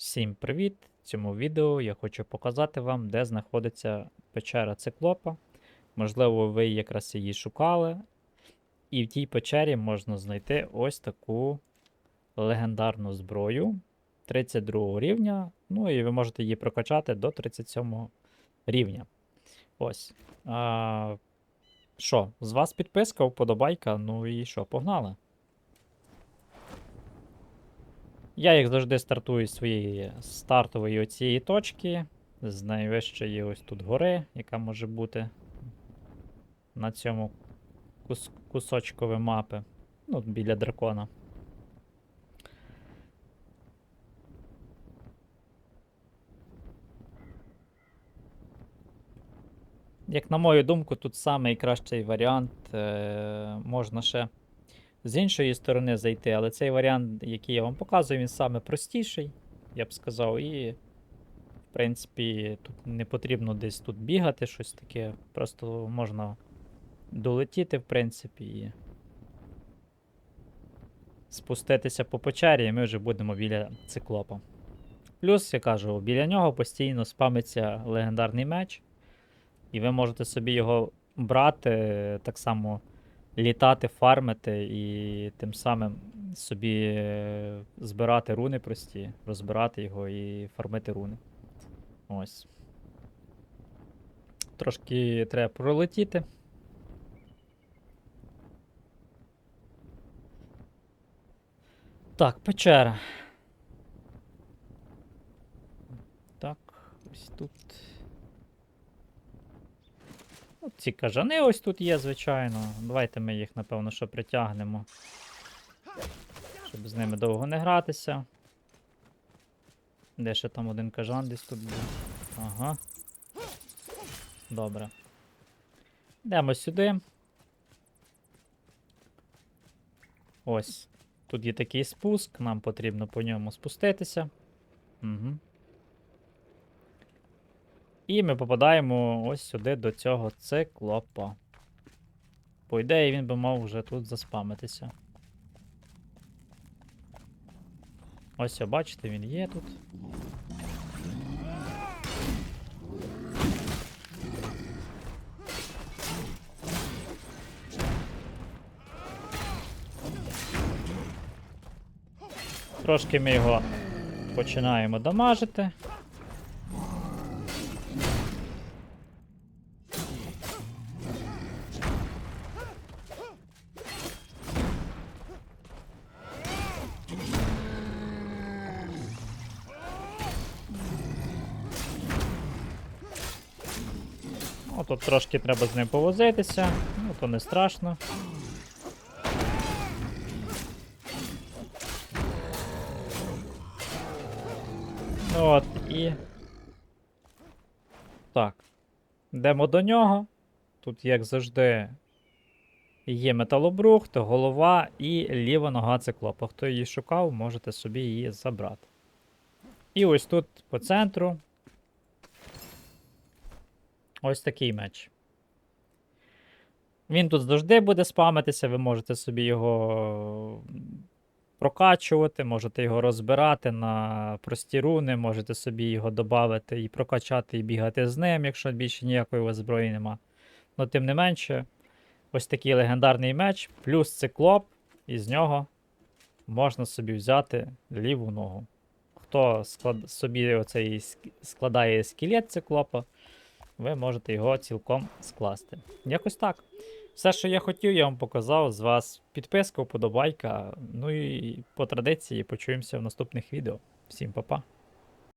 Всім привіт! В цьому відео я хочу показати вам, де знаходиться печера циклопа. Можливо, ви якраз її шукали. І в тій печері можна знайти ось таку легендарну зброю 32 рівня. Ну і ви можете її прокачати до 37 рівня. Ось. А, що, з вас підписка, вподобайка, ну і що, погнали. Я, як завжди, стартую з своєї стартової оцієї точки, з найвищої ось тут гори, яка може бути на цьому кус кусочкові мапи. Ну, біля дракона. Як на мою думку, тут найкращий варіант. Е можна ще з іншої сторони зайти, але цей варіант, який я вам показую, він саме простіший, я б сказав, і, в принципі, тут не потрібно десь тут бігати, щось таке. Просто можна долетіти, в принципі, і спуститися по печері, і ми вже будемо біля циклопа. Плюс, я кажу, біля нього постійно спамиться легендарний меч, і ви можете собі його брати так само літати, фармити і тим самим собі е, збирати руни прості, розбирати його і фармити руни. Ось. Трошки треба пролетіти. Так, печера. Так, ось тут. Ці кажани ось тут є, звичайно. Давайте ми їх, напевно, що притягнемо. Щоб з ними довго не гратися. Де ще там один кажан десь тут був? Ага. Добре. Йдемо сюди. Ось. Тут є такий спуск, нам потрібно по ньому спуститися. Угу. І ми попадаємо ось сюди до цього циклопа. По ідеї, він би мав вже тут заспамитися. Ось, бачите, він є тут. Трошки ми його починаємо дамажити. Ну, тут трошки треба з ним повозитися, ну то не страшно. От, і. Так. Йдемо до нього. Тут, як завжди, є металобрухт, голова і ліва нога циклопа. Хто її шукав, можете собі її забрати. І ось тут по центру Ось такий меч. Він тут завжди буде спамитися, ви можете собі його прокачувати, можете його розбирати на прості руни, можете собі його додати і прокачати, і бігати з ним, якщо більше ніякої у вас зброї нема. Ну, тим не менше, ось такий легендарний меч, плюс циклоп, і з нього можна собі взяти ліву ногу. Хто склад... собі оцей складає скелет циклопа, ви можете його цілком скласти. Якось так. Все, що я хотів, я вам показав. З вас підписка, вподобайка. Ну і по традиції почуємося в наступних відео. Всім па-па.